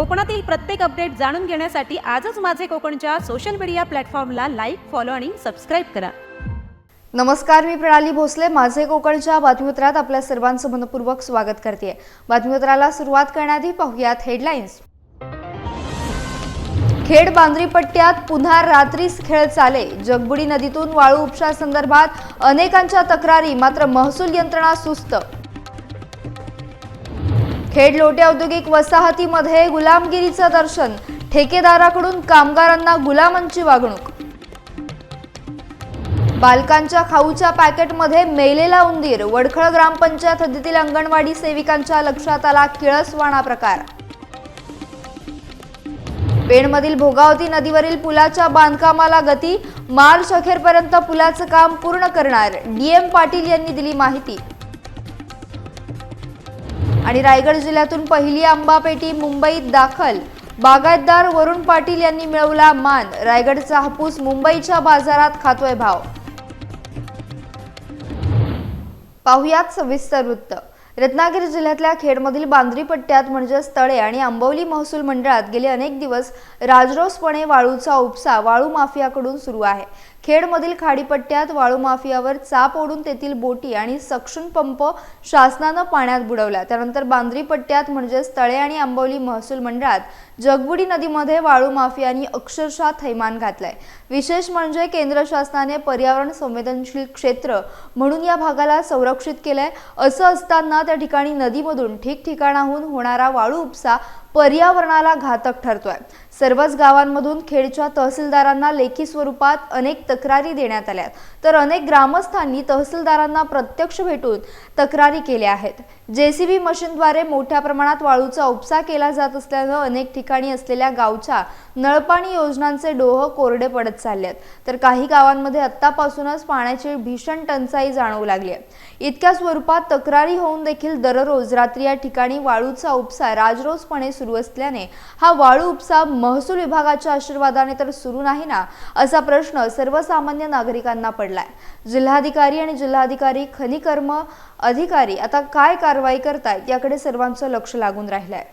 कोकणातील प्रत्येक अपडेट जाणून घेण्यासाठी आजच माझे कोकणच्या सोशल मीडिया प्लॅटफॉर्मला लाईक फॉलो आणि सबस्क्राईब करा. नमस्कार मी प्रणाली भोसले. माझे कोकणच्या बातमीपत्रात आपल्या सर्वांचं मनपूर्वक स्वागत करते बातमीपत्राला सुरुवात करण्याआधी पाहूयात हेडलाईन्स खेड बांद्री पट्ट्यात पुन्हा रात्रीस खेळ चाले. जगबुडी नदीतून वाळू उपशासंदर्भात अनेकांच्या तक्रारी मात्र महसूल यंत्रणा सुस्त. खेड लोटे औद्योगिक वसाहतीमध्ये गुलामगिरीचं दर्शन. ठेकेदाराकडून कामगारांना गुलामांची वागणूक. बालकांच्या खाऊच्या पॅकेटमध्ये मेलेला उंदीर. वडखळ ग्रामपंचायत हद्दीतील अंगणवाडी सेविकांच्या लक्षात आला किळसवाणा प्रकार. पेणमधील भोगावती नदीवरील पुलाच्या बांधकामाला गती. मार्च अखेरपर्यंत पुलाचं काम पूर्ण करणार. डीएम पाटील यांनी दिली माहिती. आणि रायगड जिल्ह्यातून पहिली आंबा पेटी मुंबईत दाखल. बागायतदार वरुण पाटील यांनी मिळवला मान. रायगडचा हापूस मुंबईच्या बाजारात खातोय भाव. पाहुयात सविस्तर वृत्त. रत्नागिरी जिल्ह्यातल्या खेडमधील बांद्री पट्ट्यात म्हणजेच तळे आणि आंबवली महसूल मंडळात गेले अनेक दिवस राजरोसपणे वाळूचा उपसा वाळू माफियाकडून सुरू आहे. खेडमधील खाडीपट्ट्यात वाळू माफियावर चाप ओढून तेथील बोटी आणि सक्षम पंप शासनानं पाण्यात बुडवला. त्यानंतर बांद्री पट्ट्यात म्हणजेच तळे आणि आंबवली महसूल मंडळात जगबुडी नदीमध्ये वाळू माफियांनी अक्षरशः थैमान घातलंय. विशेष म्हणजे केंद्र शासनाने पर्यावरण संवेदनशील क्षेत्र म्हणून या भागाला संरक्षित केलंय. असं असताना त्या ठिकाणी नदीमधून ठिकठिकाणाहून होणारा वाळू उपसा पर्यावरणाला घातक ठरतोय. सर्वच गावांमधून खेडच्या तहसीलदारांना लेखी स्वरूपात अनेक तक्रारी देण्यात आल्या तर अनेक ग्रामस्थांनी तहसीलदारांना प्रत्यक्ष भेटून तक्रारी केल्या आहेत. जेसीबी मशीनद्वारे मोठ्या प्रमाणात वाळूचा उपसा केला जात असल्यानं अनेक ठिकाणी असलेल्या गावच्या नळपाणी योजनांचे डोह कोरडे पडत चालले आहेत तर काही गावांमध्ये आत्तापासूनच पाण्याची भीषण टंचाई जाणवू लागली आहे. इतक्या स्वरूपात तक्रारी होऊन देखील दररोज रात्री या ठिकाणी वाळूचा उपसा राजरोजपणे सुरू असल्याने हा वाळू उपसा महसूल विभागाच्या आशीर्वादाने तर सुरू नाही ना असा प्रश्न सर्वसामान्य नागरिकांना पडला. पडलाय जिल्हाधिकारी आणि जिल्हाधिकारी खनिकर्म अधिकारी आता काय कारवाई करतायत याकडे सर्वांचं लक्ष लागून राहिलंय.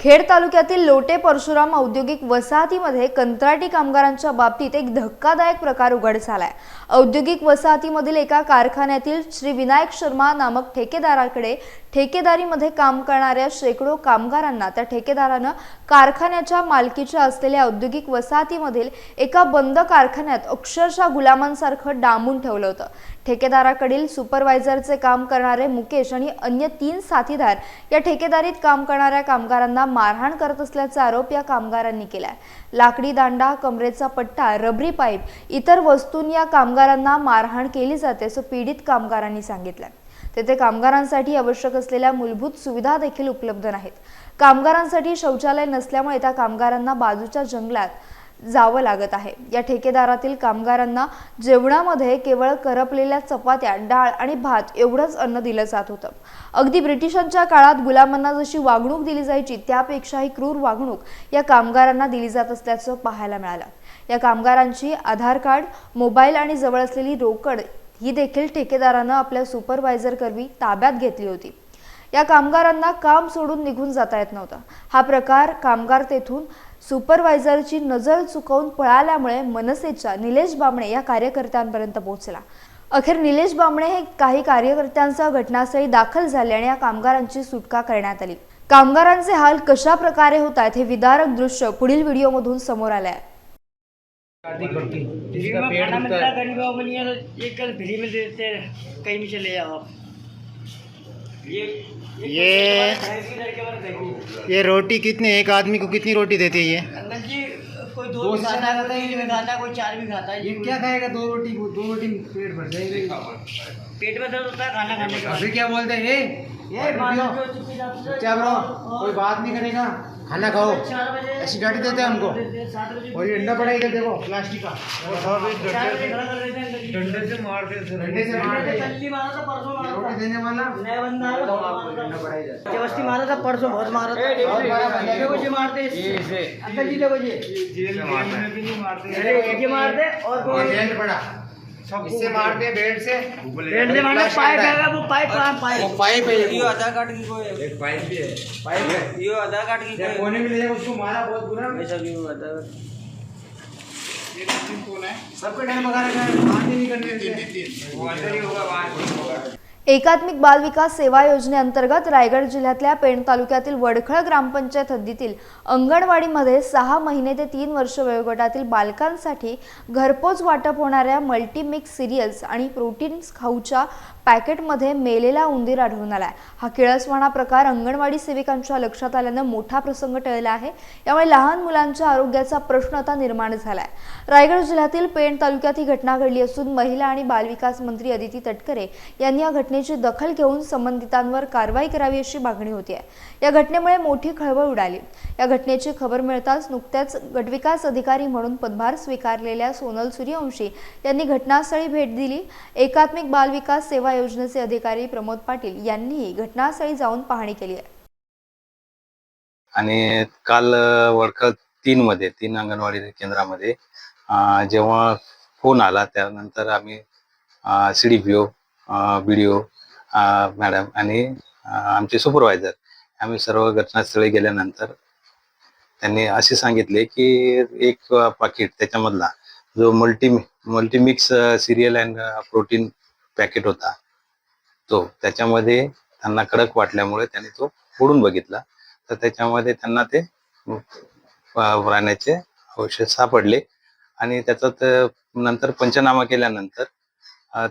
खेड तालुक्यातील लोटे परशुराम औद्योगिक वसाहतीमध्ये कंत्राटी कामगारांच्या बाबतीत एक धक्कादायक प्रकार उघड झालाय. औद्योगिक वसाहतीमधील एका कारखान्यातील श्री विनायक शर्मा नामक ठेकेदाराकडे ठेकेदारीमध्ये काम करणाऱ्या शेकडो कामगारांना त्या ठेकेदारानं कारखान्याच्या मालकीच्या असलेल्या औद्योगिक वसाहतीमधील एका बंद कारखान्यात अक्षरशः गुलामांसारखं डांबून ठेवलं होतं. ठेकेदाराकडील सुपरवायझरचे काम करणारे मुकेश आणि अन्य तीन साथीदार या ठेकेदारीत काम करणाऱ्या कामगारांना मारहाण करत असल्याचा आरोप या कामगारांनी केलाय. लाकडी दांडा कमरेचा पट्टा रबरी पाईप इतर वस्तूंनी या कामगारांना मारहाण केली जाते असं पीडित कामगारांनी सांगितलं तेथे कामगारांसाठी आवश्यक असलेल्या मूलभूत सुविधा देखील उपलब्ध नाहीत. कामगारांसाठी शौचालय नसल्यामुळे त्या कामगारांना बाजूच्या जंगलात जावं लागत आहे. या ठेकेदारातील कामगारांना जेवणामध्ये केवळ करपलेल्या चपात्या डाळ आणि भात एवढंच अन्न दिलं जात होतं. अगदी ब्रिटिशांच्या काळात गुलामांना जशी वागणूक दिली जायची त्यापेक्षाही क्रूर वागणूक या कामगारांना दिली जात असल्याचं पाहायला मिळालं. या कामगारांची आधार कार्ड मोबाईल आणि जवळ असलेली रोकड ही देखील ठेकेदारानं आपल्या सुपरवायझर करवी ताब्यात घेतली होती. या कामगारांना काम सोडून निघून जाता येत नव्हता. हा प्रकार कामगार तेथून सुपरवायझरची नजर चुकवून पळाल्यामुळे मनसेच्या निलेश बामणे या कार्यकर्त्यांपर्यंत पोहोचला. अखेर निलेश बामणे हे काही कार्यकर्त्यांसह घटनास्थळी दाखल झाले आणि या कामगारांची सुटका करण्यात आली. कामगारांचे हाल कशा प्रकारे होत आहेत हे विदारक दृश्य पुढील व्हिडिओमधून समोर आले आहे गरीबों को नहीं है तो एक कल फ्री में देते कहीं भी चले जाओ आप। ये ये- ये रोटी कितने एक आदमी को कितनी रोटी देती है ये? जी कोई दो दो भी खाता है कोई तीन भी खाता है कोई चार भी खाता है। ये क्या खाएगा दो रोटी दो रोटी पेट भर जाएँगे। पेट में दर्द होता है खाना खाने का बाद। अभी क्या बोलते हैं ये मानो। जो चुपचाप से- क्या ब्रो? कोई बात नहीं करेगा। खाना खाओ। चार बजे ऐसी गाड़ी देते हैं हमको। सात बजे और ये अंडा पड़ा इधर देखो प्लास्टिक का। चार बजे खड़ा कर देते हैं अंकल जी। डंडे से मार दे डंडे से मार मैंने दे कल भी मारा था परसों मारा रोटी था देने वाला। नया बंदा आया था, डंडा पड़ा इधर। जबरदस्ती मारा था परसों बहुत मारा था बहुत मारा था। देखो जी मारते अंकल जी देखो जी। जेल में भी नहीं मारते। अरे एक ही मार दे और और कोई जेल पड़ा। इससे मारते हैं बेल्ट से। पेड़ से मारना पाइप है। वो पाइप पाइप पाइप पाइप है। ये आधार कार्ड की कोई। एक पाइप भी है। पाइप है ये आधार कार्ड की जब कोई। कोने में ले जाकर उसको मारा बहुत बुरा। ऐसा क्यों आधार ये तीन कौन है। सबके टाइम लगा रखा है बाहर नहीं करने देते वो अंदर ही होगा बाहर। नहीं होगा एकात्मिक बाल विकास सेवा योजनेअंतर्गत रायगड जिल्ह्यातल्या पेण तालुक्यातील वडखळ ग्रामपंचायत हद्दीतील अंगणवाडीमध्ये सहा महिने ते तीन वर्ष वयोगटातील बालकांसाठी घरपोच वाटप होणाऱ्या मल्टीमिक्स सिरियल्स आणि प्रोटीन्स खाऊच्या पॅकेटमध्ये मेलेला उंदीर आढळून आला आहे हा किळसवाणा प्रकार अंगणवाडी सेविकांच्या लक्षात आल्यानं मोठा प्रसंग टळला आहे. यामुळे लहान मुलांच्या आरोग्याचा प्रश्न आता निर्माण झालाय. रायगड जिल्ह्यातील पेण तालुक्यात ही घटना घडली असून महिला आणि बालविकास मंत्री अदिती तटकरे यांनी या घटनेची दखल घेऊन संबंधितांवर कारवाई करावी अशी मागणी होती आहे या घटनेमुळे मोठी खळबळ उडाली. या घटनेची खबर मिळताच नुकत्याच गटविकास अधिकारी म्हणून पदभार स्वीकारलेल्या सोनल सूर्यवंशी यांनी घटनास्थळी भेट दिली. एकात्मिक बालविकास सेवा योजनेचे अधिकारी प्रमोद पाटील यांनीही घटनास्थळी जाऊन पाहणी केली आहे. आणि काल अ, वडखळ तीन मध्ये तीन अंगणवाडी केंद्रामध्ये जेव्हा फोन आला त्यानंतर आम्ही C D P O B D O madam आणि आमचे सुपरवायझर आम्ही सर्व घटनास्थळी गेल्यानंतर त्यांनी असे सांगितले की एक पाकिट त्याच्यामधला जो multi multimix cereal and protein packet होता तो त्याच्यामध्ये त्यांना कडक वाटल्यामुळे त्यांनी तो फोडून बघितला. तर त्याच्यामध्ये त्यांना ते प्राण्याचे राहण्याचे औषध सापडले. आणि त्याचा नंतर पंचनामा केल्यानंतर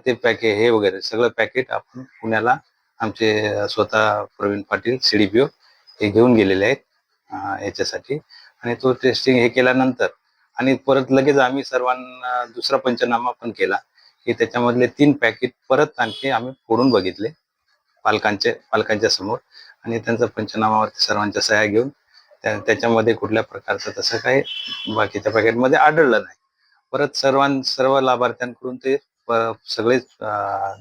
ते पॅके हे वगैरे सगळं पॅकेट आपण पुण्याला आमचे स्वतः प्रवीण पाटील सीडीपीओ हे घेऊन गेलेले आहेत याच्यासाठी. आणि तो टेस्टिंग हे केल्यानंतर आणि परत लगेच आम्ही सर्वांना दुसरा पंचनामा पण केला. की त्याच्यामधले तीन पॅकेट परत आणखी आम्ही फोडून बघितले पालकांचे पालकांच्या समोर. आणि त्यांचा पंचनामावरती सर्वांच्या सह्या घेऊन त्या त्याच्यामध्ये कुठल्या प्रकारचं तसं काही बाकीच्या पॅकेटमध्ये आढळलं नाही. परत सर्वां सर्व लाभार्थ्यांकडून ते सगळे सगळेच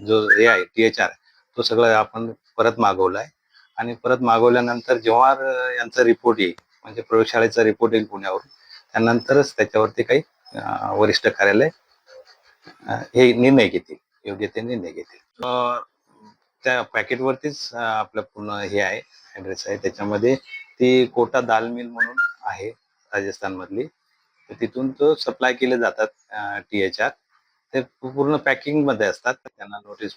जो हे आहे टी एच आर तो सगळं आपण परत मागवला आहे आणि परत मागवल्यानंतर जेव्हा यांचा रिपोर्ट येईल म्हणजे प्रयोगशाळेचा रिपोर्ट येईल पुण्यावरून त्यानंतरच त्याच्यावरती काही वरिष्ठ कार्यालय हे निर्णय घेतील योग्य ते निर्णय घेतील. त्या पॅकेटवरतीच आपलं पूर्ण हे आहे ऍड्रेस आहे. त्याच्यामध्ये ती कोटा दाल मिल म्हणून आहे राजस्थान मधली तर तिथून तो सप्लाय केले जातात टी एच आर ते पूर्ण पॅकिंगमध्ये असतात. त्यांना नोटीस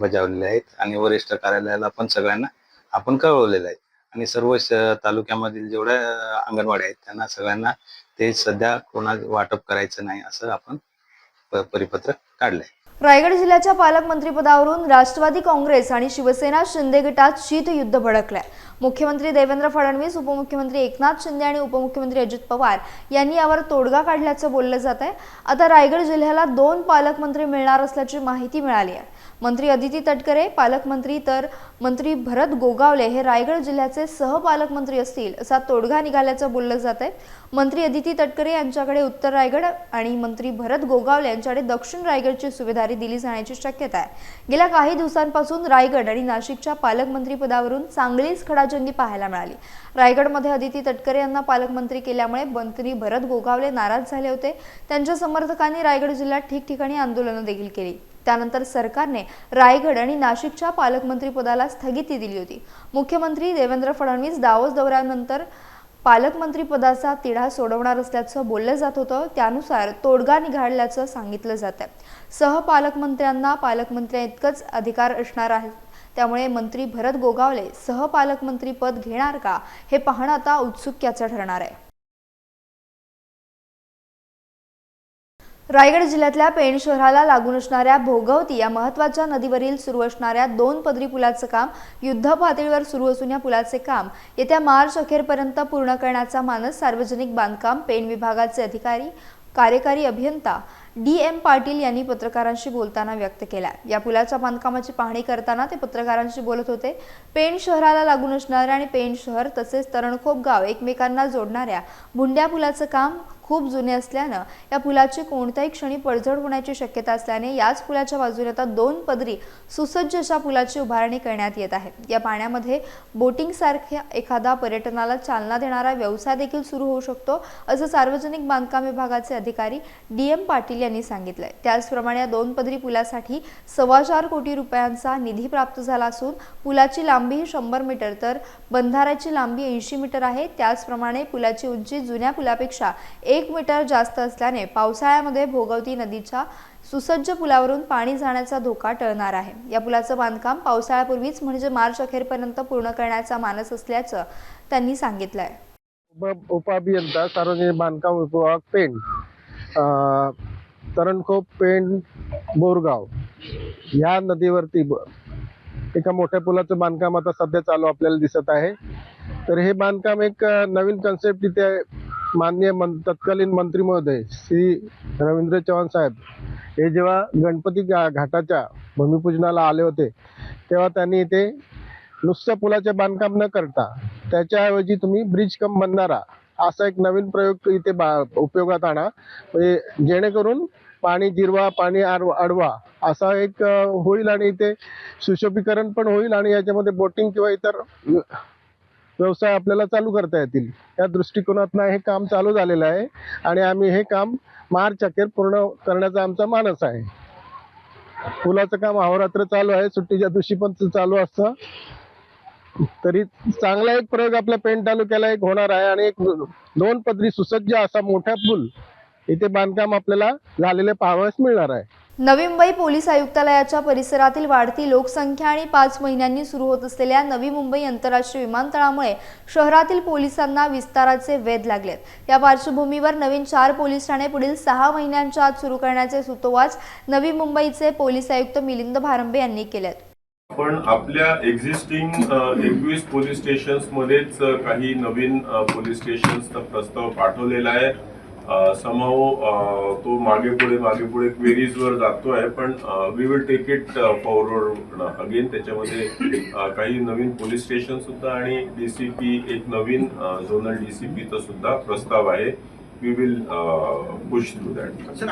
बजावलेले आहेत. आणि वरिष्ठ कार्यालयाला पण सगळ्यांना आपण कळवलेलं आहे. आणि सर्व तालुक्यामधील जेवढ्या अंगणवाड्या आहेत त्यांना सगळ्यांना ते सध्या कोणा वाटप करायचं नाही असं आपण परिपत्रक काढलंय. रायगड जिल्ह्याच्या पालकमंत्रीपदावरून राष्ट्रवादी काँग्रेस आणि शिवसेना शिंदे गटात शीतयुद्ध भडकलंय. मुख्यमंत्री देवेंद्र फडणवीस उपमुख्यमंत्री एकनाथ शिंदे आणि उपमुख्यमंत्री अजित पवार यांनी यावर तोडगा काढल्याचं बोललं जात आहे आता रायगड जिल्ह्याला दोन पालकमंत्री मिळणार असल्याची माहिती मिळाली आहे. मंत्री अदिती तटकरे पालकमंत्री तर मंत्री भरत गोगावले हे रायगड जिल्ह्याचे सहपालकमंत्री असतील असा तोडगा निघाल्याचं बोललं जात आहे. मंत्री अदिती तटकरे यांच्याकडे उत्तर रायगड आणि मंत्री भरत गोगावले यांच्याकडे दक्षिण रायगडची सुभेदारी दिली जाण्याची शक्यता आहे. गेल्या काही दिवसांपासून रायगड आणि नाशिकच्या पालकमंत्री पदावरून चांगलीच खडाजंगी पाहायला मिळाली. रायगडमध्ये अदिती तटकरे यांना पालकमंत्री केल्यामुळे मंत्री भरत गोगावले नाराज झाले होते. त्यांच्या समर्थकांनी रायगड जिल्ह्यात ठिकठिकाणी आंदोलनं देखील केली. त्यानंतर सरकारने रायगड आणि नाशिकच्या पालकमंत्रीपदाला स्थगिती दिली होती. मुख्यमंत्री देवेंद्र फडणवीस दावोस दौऱ्यानंतर पालकमंत्रीपदाचा तिढा सोडवणार असल्याचं बोललं जात होतं. त्यानुसार तोडगा निघाडल्याचं सांगितलं जात आहे. सहपालकमंत्र्यांना पालकमंत्र्या इतकंच अधिकार असणार आहे. त्यामुळे मंत्री भरत गोगावले सहपालकमंत्री पद घेणार का हे पाहणं आता उत्सुक्याचं ठरणार आहे. रायगड जिल्ह्यातल्या पेण शहराला लागून असणाऱ्या भोगवती या महत्त्वाच्या नदीवरील सुरू असणाऱ्या दोन पदरी पुलाचं काम युद्ध पातळीवर सुरू असून या पुलाचे काम येत्या मार्च अखेरपर्यंत पूर्ण करण्याचा मानस सार्वजनिक बांधकाम पेण विभागाचे अधिकारी कार्यकारी अभियंता डी एम पाटील यांनी पत्रकारांशी बोलताना व्यक्त केला. या पुलाच्या बांधकामाची पाहणी करताना ते पत्रकारांशी बोलत होते पेण शहराला लागून असणाऱ्या आणि पेण शहर तसेच तरणखोप गाव एकमेकांना जोडणाऱ्या भुंड्या पुलाचं काम खूप जुने असल्यानं या पुलाची कोणत्याही क्षणी पडझड होण्याची शक्यता असल्याने याच पुलाच्या बाजूने आता दोन पदरी सुसज्ज अशा पुलाची उभारणी करण्यात येत आहे. या पाण्यामध्ये बोटिंग सारख्या एखादा पर्यटनाला चालना देणारा व्यवसाय देखील सुरू होऊ शकतो असं सार्वजनिक बांधकाम विभागाचे अधिकारी डी एम पाटील यांनी सांगितलंय. त्याचप्रमाणे या दोन पदरी पुलासाठी सव्वा चार कोटी रुपयांचा निधी प्राप्त झाला असून पुलाची लांबी ही शंभर मीटर तर बंधाऱ्याची लांबी ऐंशी मीटर आहे. त्याचप्रमाणे पुलाची उंची जुन्या पुलापेक्षा एक मीटर जास्त असल्याने पावसाळ्यामध्ये भोगवती नदीच्या सुसज्ज पुलावरून पाणी जाण्याचा धोका टळणार आहे. या पुलाचं बांधकाम पावसाळ्यापूर्वीच म्हणजे मार्च अखेरपर्यंत पूर्ण करण्याचा मानस असल्याचं त्यांनी सांगितलंय. उप उपअभियंता सार्वजनिक बांधकाम विभाग पेंट तरणखोप पेंट बोरगाव ह्या नदीवरती एका मोठ्या पुलाचं बांधकाम आता सध्या चालू आपल्याला दिसत आहे. तर हे बांधकाम एक नवीन कन्सेप्ट इथे माननीय मन तत्कालीन मंत्री महोदय श्री रवींद्र चव्हाण साहेब हे जेव्हा गणपती घा- घाटाच्या भूमिपूजनाला आले होते तेव्हा त्यांनी इथे नुसत्या पुलाचे बांधकाम न करता त्याच्याऐवजी तुम्ही ब्रिज कम बंधारा असा एक नवीन प्रयोग इथे बा उपयोगात आणा. म्हणजे जेणेकरून पाणी जिरवा पाणी आडवा आडवा असा एक होईल आणि इथे सुशोभीकरण पण होईल आणि याच्यामध्ये बोटिंग किंवा इतर व्यवसाय आपल्याला चालू करता येतील. या दृष्टिकोनातनं हे काम चालू झालेलं आहे आणि आम्ही हे काम मार्च अखेर पूर्ण करण्याचा आमचा मानस आहे. पुलाचं काम अहोरात्र चालू आहे सुट्टीच्या दिवशी पण चालू असतं. तरी चांगला एक प्रयोग आपल्या पेण तालुक्याला एक होणार आहे आणि एक दोन पदरी सुसज्ज असा मोठा पूल इथे बांधकाम आपल्याला झालेले पाहावयास मिळणार आहे. नवी मुंबई पोलीस आयुक्तालयाच्या परिसरातील वाढती लोकसंख्या आणि पाच महिन्यांनी सुरू होत असलेल्या नवी मुंबई आंतरराष्ट्रीय विमानतळामुळे शहरातील पोलिसांना विस्ताराचे वेध लागलेत. या पार्श्वभूमीवर नवीन चार पोलीस ठाणे पुढील सहा महिन्यांच्या आत सुरू करण्याचे सुतोवाच नवी मुंबईचे पोलीस आयुक्त मिलिंद भारंबे यांनी केलेत. आपण आपल्या एक्झिस्टिंग एकवीस पोलीस स्टेशन्समध्येच काही नवीन पोलीस स्टेशन्सचा प्रस्ताव पाठवलेला आहे. समाव तो मागे पुढे मागे पुढे क्वेरीज वर आहे पण we will take it forward again त्याच्यामध्ये काही नवीन पोलीस स्टेशन सुद्धा आणि डीसीपी एक नवीन झोनल डी सी पीचा सुद्धा प्रस्ताव आहे. We will push through that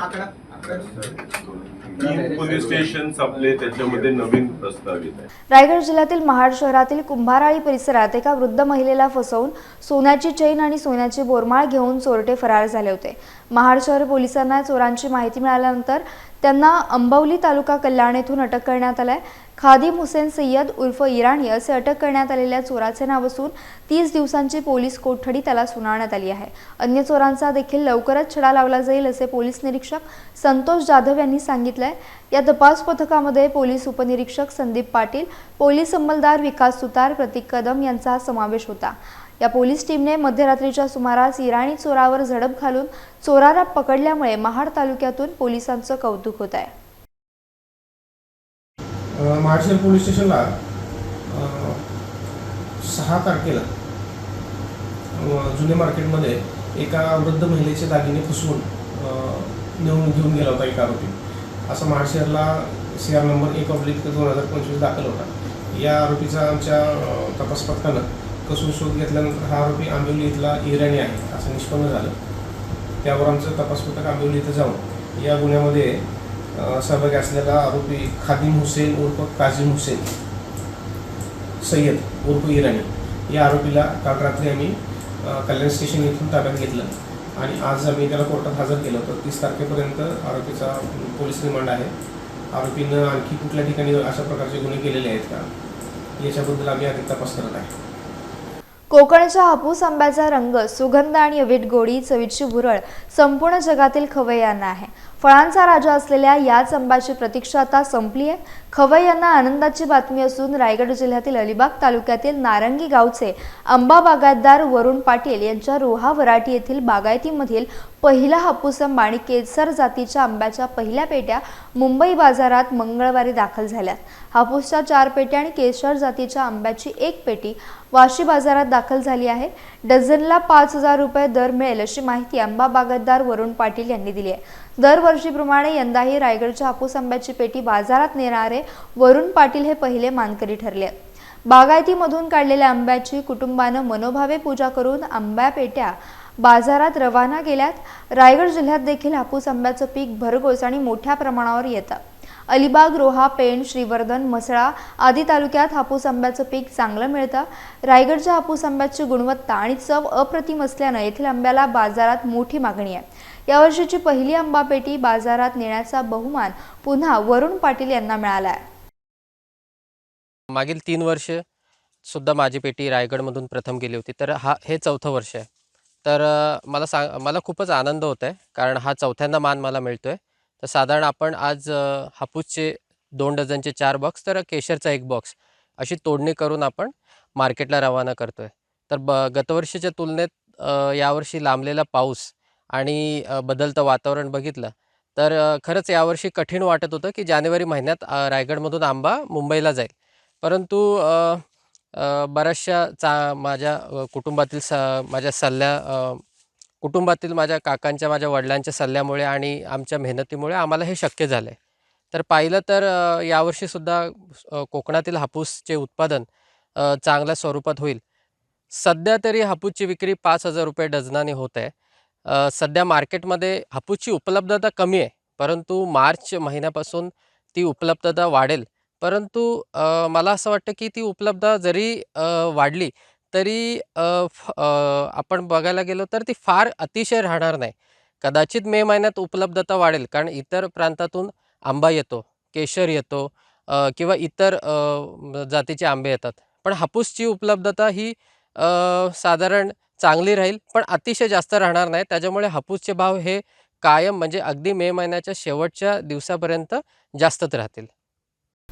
police station आपले त्याच्यामध्ये नवीन प्रस्तावित आहे. रायगड जिल्ह्यातील महाड शहरातील कुंभाराळी परिसरात एका वृद्ध महिलेला फसवून सोन्याची चैन आणि सोन्याची बोरमाळ घेऊन चोरटे फरार झाले होते. महाड शहर पोलिसांना चोरांची माहिती मिळाल्यानंतर त्यांना अंबवली तालुका कल्याण येथून अटक करण्यात आलाय खादिम हुसेन सय्यद उर्फ इराणी असे अटक करण्यात आलेल्या चोराचे नाव असून तीस दिवसांची पोलीस कोठडी त्याला सुनावण्यात आली आहे. अन्य चोरांचा देखील लवकरच छडा लावला जाईल असे पोलीस निरीक्षक संतोष जाधव यांनी सांगितलंय. या तपास पथकामध्ये पोलीस उपनिरीक्षक संदीप पाटील पोलीस अंमलदार विकास सुतार प्रतीक कदम यांचा समावेश होता. या पोलीस टीमने मध्यरात्रीच्या सुमारास इराणी चोरावर झडप घालून चोराला पकडल्यामुळे महाड तालुक्यातून पोलिसांचं कौतुक होत आहे महाडशहर पोलीस स्टेशनला सहा तारखेला जुने मार्केटमध्ये एका वृद्ध महिलेचे दागिने फसवून नेऊन घेऊन गेला होता एक आरोपी. असा महाडशहरला सी आर नंबर एक ऑब्लिक दोन हजार पंचवीस दाखल होता. या आरोपीचा आमच्या तपास पथकानं कसून शोध घेतल्यानंतर हा आरोपी आंबिवली इथला इराणी आहे असं निष्पन्न झालं. त्यावर आमचं तपास पथक आंबिवली इथं जाऊन या गुन्ह्यामध्ये सहभागी असलेला आरोपी खादिम हुसेन उर्फ काझिम हुसेन सय्यद उर्फ इराणी. या आरोपीला काल रात्री आम्ही कल्याण स्टेशन येथून ताब्यात घेतलं आणि आज आम्ही त्याला कोर्टात हजर केलं. होतं तीस तारखेपर्यंत आरोपीचा पोलीस रिमांड आहे. आरोपीनं आणखी कुठल्या ठिकाणी अशा प्रकारचे गुन्हे केलेले आहेत का? याच्याबद्दल आम्ही अधिक तपास करत आहे. कोकणच्या हापूस आंब्याचा रंग सुगंध आणि अवीट गोडी चवीची भुरळ संपूर्ण जगातील खवय्यांना आहे. फळांचा राजा असलेल्या याच आंब्याची प्रतीक्षा आता संपली आहे. खवय्यांना आनंदाची बातमी असून रायगड जिल्ह्यातील अलिबाग तालुक्यातील नारंगी गावचे आंबा बागायतदार वरुण पाटील यांच्या रोहा वराटी येथील बागायतीमधील पहिला हापूस आंबा आणि केसर जातीच्या आंब्याच्या पहिल्या पेट्या मुंबई बाजारात मंगळवारी दाखल झाल्या हापूसच्या चार पेट्या आणि केसर जातीच्या आंब्याची एक पेटी वाशी बाजारात दाखल झाली आहे. डझनला पाच हजार रुपये दर मिळेल अशी माहिती आंबा बागायतदार वरुण पाटील यांनी दिली आहे. दरवर्षीप्रमाणे यंदाही रायगडच्या हापूस आंब्याची पेटी बाजारात नेणारे वरुण पाटील हे पहिले मानकरी ठरले. बागायतीमधून काढलेल्या आंब्याची कुटुंबानं मनोभावे पूजा करून आंब्या पेट्या बाजारात रवाना केल्यात. रायगड जिल्ह्यात देखील हापूस आंब्याचं पीक भरघोस आणि मोठ्या प्रमाणावर येतं. अलिबाग रोहा पेण श्रीवर्धन म्हसळा आदी तालुक्यात हापूस आंब्याचं पीक चांगलं मिळतं. रायगडच्या हापूस आंब्याची गुणवत्ता आणि चव अप्रतिम असल्यानं येथील आंब्याला बाजारात मोठी मागणी आहे. यावर्षीची पहिली आंबा पेटी बाजारात नेण्याचा बहुमान पुन्हा वरुण पाटील यांना मिळाला आहे मागील तीन वर्ष सुद्धा माझी पेटी रायगडमधून प्रथम गेली होती. तर हा हे चौथं वर्ष आहे. तर मला सांग मला खूपच आनंद होत आहे कारण हा चौथ्यांदा मान मला मिळतो आहे तर साधारण आपण आज हापूसचे दोन डझनचे चार बॉक्स तर केशरचा एक बॉक्स अशी तोडणी करून आपण मार्केटला रवाना करतो आहे तर ब गतवर्षीच्या तुलनेत यावर्षी लांबलेला पाऊस आणि बदलतं वातावरण बघितलं तर खरंच यावर्षी कठीण वाटत होतं की जानेवारी महिन्यात रायगडमधून आंबा मुंबईला जाईल. परंतु बऱ्याचशा चा माझ्या कुटुंबातील स माझ्या सल्ल्या कुटुंबातील माझ्या काकांच्या माझ्या वडिलांच्या सल्ल्यामुळे आणि आमच्या मेहनतीमुळे आम्हाला हे शक्य झालं आहे तर पाहिलं तर यावर्षीसुद्धा कोकणातील हापूसचे उत्पादन चांगल्या स्वरूपात होईल. सध्या तरी हापूसची विक्री पाच हजार रुपये डझनाने होत आहे. सध्या मार्केटमध्ये हापूसची उपलब्धता कमी आहे. परंतु मार्च महिन्यापासून ती उपलब्धता वाढेल. परंतु मला असं वाटतं की ती उपलब्धता जरी वाढली तरी फ आपण बघायला गेलो तर ती फार अतिशय राहणार नाही. कदाचित मे महिन्यात उपलब्धता वाढेल कारण इतर प्रांतातून आंबा येतो केशर येतो किंवा इतर जातीचे आंबे येतात. पण हापूसची उपलब्धता ही साधारण चांगली राहील पण अतिशय जास्त राहणार नाही. त्याच्यामुळे हापूसचे भाव हे कायम म्हणजे अगदी मे महिन्याच्या शेवटच्या दिवसापर्यंत जास्तच राहतील.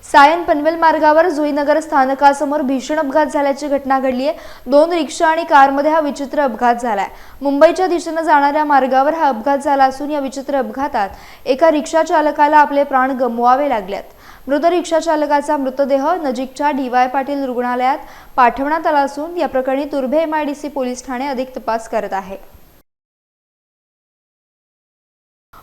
सायन पनवेल मार्गावर जुईनगर स्थानकासमोर भीषण अपघात झाल्याची घटना घडली आहे. दोन रिक्षा आणि कारमध्ये हा विचित्र अपघात झालाय. मुंबईच्या दिशेनं जाणाऱ्या मार्गावर हा अपघात झाला असून या विचित्र अपघातात एका रिक्षा चालकाला आपले प्राण गमवावे लागलेत. मृत रिक्षा चालकाचा मृतदेह नजीकच्या डी वाय पाटील रुग्णालयात पाठवण्यात आला असून या प्रकरणी तुर्भे एमआयडीसी पोलीस ठाणे अधिक तपास करत आहे.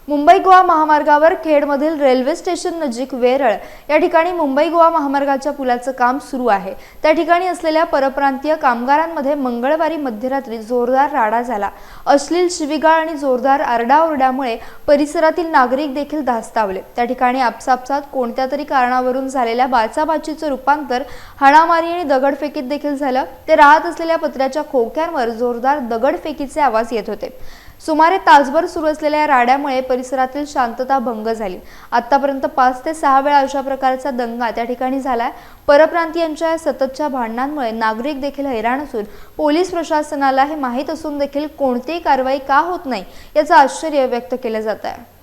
मुंबई गोवा महामार्गावर खेडमधील रेल्वे स्टेशन नजीक वेरळ या ठिकाणी मुंबई गोवा महामार्गाच्या पुलाचं काम सुरू आहे. त्या ठिकाणी असलेल्या परप्रांतीय कामगारांमध्ये मंगळवारी मध्यरात्री जोरदार राडा झाला. अश्लील शिवीगाळ आणि जोरदार आरडाओरड्यामुळे परिसरातील नागरिक देखील धास्तावले. त्या ठिकाणी आपसापसात कोणत्या तरी कारणावरून झालेल्या बाचाबाचीचं रूपांतर हाणामारी आणि दगडफेकीत देखील झालं. ते राहत असलेल्या पत्र्याच्या खोक्यांवर जोरदार दगडफेकीचे आवाज येत होते. सुमारे तासभर सुरू असलेल्या या राड्यामुळे परिसरातील शांतता भंग झाली. आतापर्यंत पाच ते सहा वेळा अशा प्रकारचा दंगा त्या ठिकाणी झालाय. परप्रांतीयांच्या या सततच्या भांडणांमुळे नागरिक देखील हैराण असून पोलीस प्रशासनाला हे माहीत असून देखील कोणतीही कारवाई का होत नाही याचं आश्चर्य व्यक्त केलं जात आहे.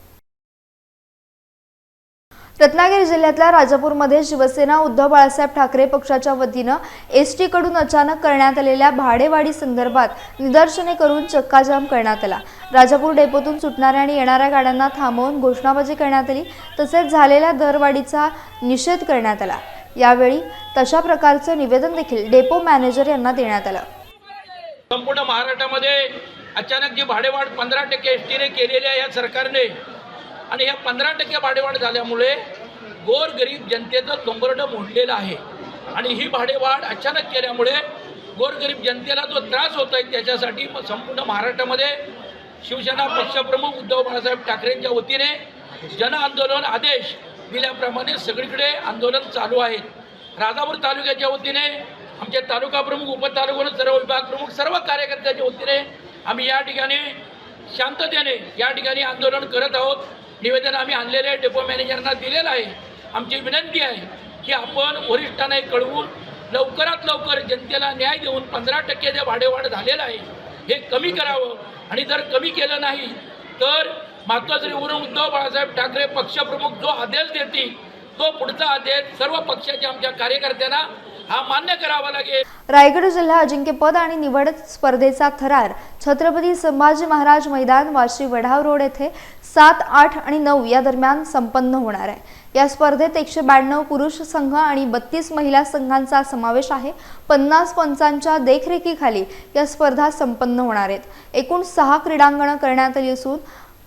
रत्नागिरी जिल्ह्यातल्या राजापूरमध्ये शिवसेना उद्धव बाळासाहेब ठाकरे पक्षाच्या वतीनं एस टीकडून अचानक करण्यात आलेल्या भाडेवाढी संदर्भात निदर्शने करून चक्काजाम करण्यात आला. राजापूर डेपोतून सुटणाऱ्या आणि येणाऱ्या गाड्यांना थांबवून घोषणाबाजी करण्यात आली तसेच झालेल्या दरवाढीचा निषेध करण्यात आला. यावेळी तशा प्रकारचं निवेदन देखील डेपो मॅनेजर यांना देण्यात आलं. संपूर्ण महाराष्ट्रामध्ये अचानक जी भाडेवाढ पंधरा टक्के एस टीने केलेली आहे या सरकारने आणि या पंधरा टक्के भाडेवाढ झाल्यामुळे गोरगरीब जनतेचं तोंबरडं मोडलेलं आहे. आणि ही भाडेवाढ अचानक केल्यामुळे गोरगरीब जनतेला जो त्रास होत आहे त्याच्यासाठी संपूर्ण महाराष्ट्रामध्ये शिवसेना पक्षप्रमुख उद्धव बाळासाहेब ठाकरेंच्या वतीने जन आंदोलन आदेश दिल्याप्रमाणे सगळीकडे आंदोलन चालू आहेत राजापूर तालुक्याच्या वतीने आमचे तालुका प्रमुख उपतालुका सर्व विभाग प्रमुख सर्व कार्यकर्त्याच्या वतीने आम्ही या ठिकाणी शांततेने या ठिकाणी आंदोलन करत आहोत. निवेदन आम्ही आणलेले डेपो मॅनेजरना दिलेलं आहे. आमची विनंती आहे की आपण वरिष्ठांना हे कळवून लवकरात लवकर जनतेला न्याय देऊन पंधरा टक्के जे वाढेवाढ झालेलं आहे हे कमी करावं. आणि जर कमी केलं नाही तर मातोश्रीवरून उद्धव बाळासाहेब ठाकरे पक्षप्रमुख जो आदेश देतील तो पुढचा आदेश सर्व पक्षाच्या आमच्या कार्यकर्त्यांना हा मान्य करावा लागेल. रायगड जिल्हा अजिंक्यपद आणि निवड स्पर्धेचा थरार छत्रपती संभाजी महाराज मैदान वाशी वढाव रोड येथे सात आठ आणि नऊ या दरम्यान संपन्न होणार आहे. या स्पर्धेत एकशे ब्याण्णव पुरुष संघ आणि बत्तीस महिला संघांचा समावेश आहे. पन्नास पंचांच्या देखरेखीखाली या स्पर्धा संपन्न होणार आहेत. एकूण सहा क्रीडांगणं करण्यात आली असून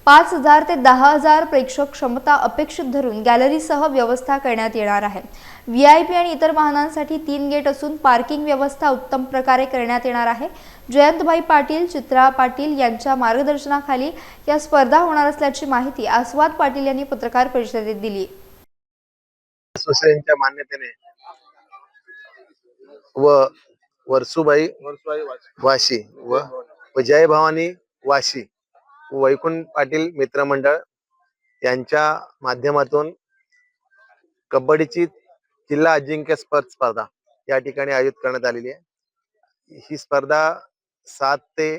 पाच हजार ते दहा हजार प्रेक्षक क्षमता अपेक्षित धरून गॅलरीसह व्यवस्था करण्यात येणार आहे. व्ही आय पी आणि इतर वाहनांसाठी तीन गेट असून पार्किंग व्यवस्था उत्तम प्रकारे करण्यात येणार आहे. जयंतभाई पाटील चित्रा पाटील यांच्या मार्गदर्शनाखाली या स्पर्धा होणार असल्याची माहिती आस्वाद पाटील यांनी पत्रकार परिषदेत दिली. मान्यतेने व वर्सुबाई वाशी. व जय भवानी वाशी. वैकुंठ पाटील मित्रमंडळ यांच्या माध्यमातून कबड्डीची जिल्हा अजिंक्य स्पर्धा या ठिकाणी आयोजित करण्यात आलेली आहे. ही स्पर्धा सात ते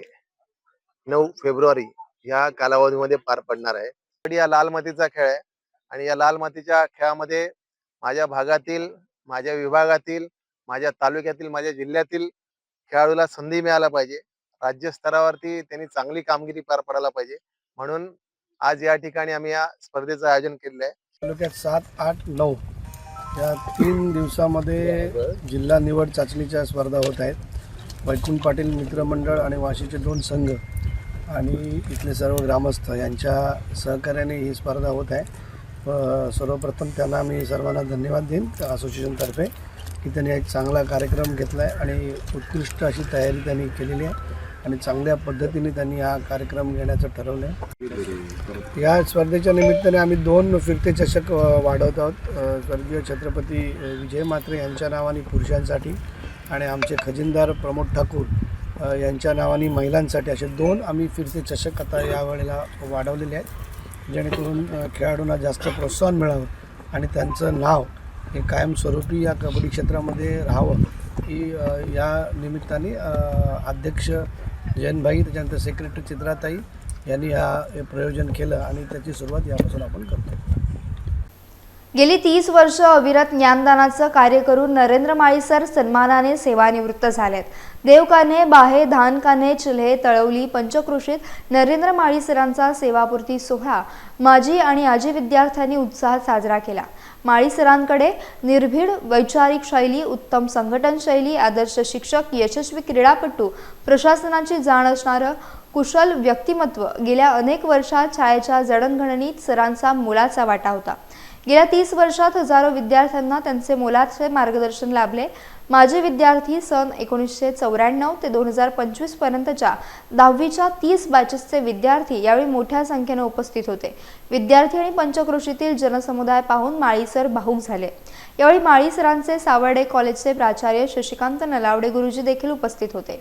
नऊ फेब्रुवारी या कालावधीमध्ये पार पडणार आहे. कबड्डी हा लाल मातीचा खेळ आहे आणि या लाल मातीच्या खेळामध्ये माझ्या भागातील माझ्या विभागातील माझ्या तालुक्यातील माझ्या जिल्ह्यातील खेळाडूला संधी मिळायला पाहिजे. राज्य स्तरावरती त्यांनी चांगली कामगिरी पार पडायला पाहिजे. म्हणून आज या ठिकाणी आम्ही या स्पर्धेचं आयोजन केलेलं आहे. तालुक्यात सात आठ नऊ या तीन दिवसामध्ये जिल्हा निवड चाचणीच्या स्पर्धा होत आहेत. वैकुंठ पाटील मित्रमंडळ आणि वाशीचे दोन संघ आणि इथले सर्व ग्रामस्थ यांच्या सहकार्याने ही स्पर्धा होत आहे. सर्वप्रथम त्यांना मी सर्वांना धन्यवाद देईन. असोसिएशनतर्फे की त्यांनी एक चांगला कार्यक्रम घेतला आहे आणि उत्कृष्ट अशी तयारी त्यांनी केलेली आहे. आणि चांगल्या पद्धतीने त्यांनी हा कार्यक्रम घेण्याचं ठरवलं आहे या स्पर्धेच्या निमित्ताने आम्ही दोन फिरते चषक वाढवत आहोत. स्वर्गीय छत्रपती विजय म्हात्रे यांच्या नावाने पुरुषांसाठी आणि आमचे खजिनदार प्रमोद ठाकूर यांच्या नावाने महिलांसाठी असे दोन आम्ही फिरते चषक आता यावेळेला वाढवलेले आहेत. जेणेकरून खेळाडूंना जास्त प्रोत्साहन मिळावं आणि त्यांचं नाव हे कायमस्वरूपी या कबड्डी क्षेत्रामध्ये राहावं. ही या निमित्ताने अध्यक्ष जयंतभाई त्याच्यानंतर सेक्रेटरी चित्राताई यांनी हा प्रयोजन केलं आणि त्याची सुरुवात यापासून आपण करतो गेली तीस वर्ष अविरत ज्ञानदानाचं कार्य करून नरेंद्र माळीसर सन्मानाने सेवानिवृत्त झालेत. देवकाने बाहे धानकाने चिल्हे तळवली पंचक्रोशीत नरेंद्र माळीसरांचा सेवापूर्ती सोहळा माजी आणि आजी विद्यार्थ्यांनी उत्साहात साजरा केला. माळीसरांकडे निर्भीड वैचारिक शैली उत्तम संघटन शैली आदर्श शिक्षक यशस्वी क्रीडापटू प्रशासनाची जाण असणारं कुशल व्यक्तिमत्व गेल्या अनेक वर्षात शाळेच्या जडणघडणीत सरांचा मोलाचा वाटा होता. गेल्या तीस वर्षात हजारो विद्यार्थ्यांना त्यांचे मोलाचे मार्गदर्शन लाभले. माजी विद्यार्थी सन एकोणीसशे चौऱ्याण्णव ते दोन हजार पंचवीस पर्यंतच्या दहावीच्या तीस बॅचेसचे विद्यार्थी यावेळी मोठ्या संख्येने उपस्थित होते. विद्यार्थी आणि पंचक्रोशीतील जनसमुदाय पाहून माळीसर भाऊक झाले. यावेळी माळीसरांचे सावर्डे कॉलेजचे प्राचार्य शशिकांत नलावडे गुरुजी देखील उपस्थित होते.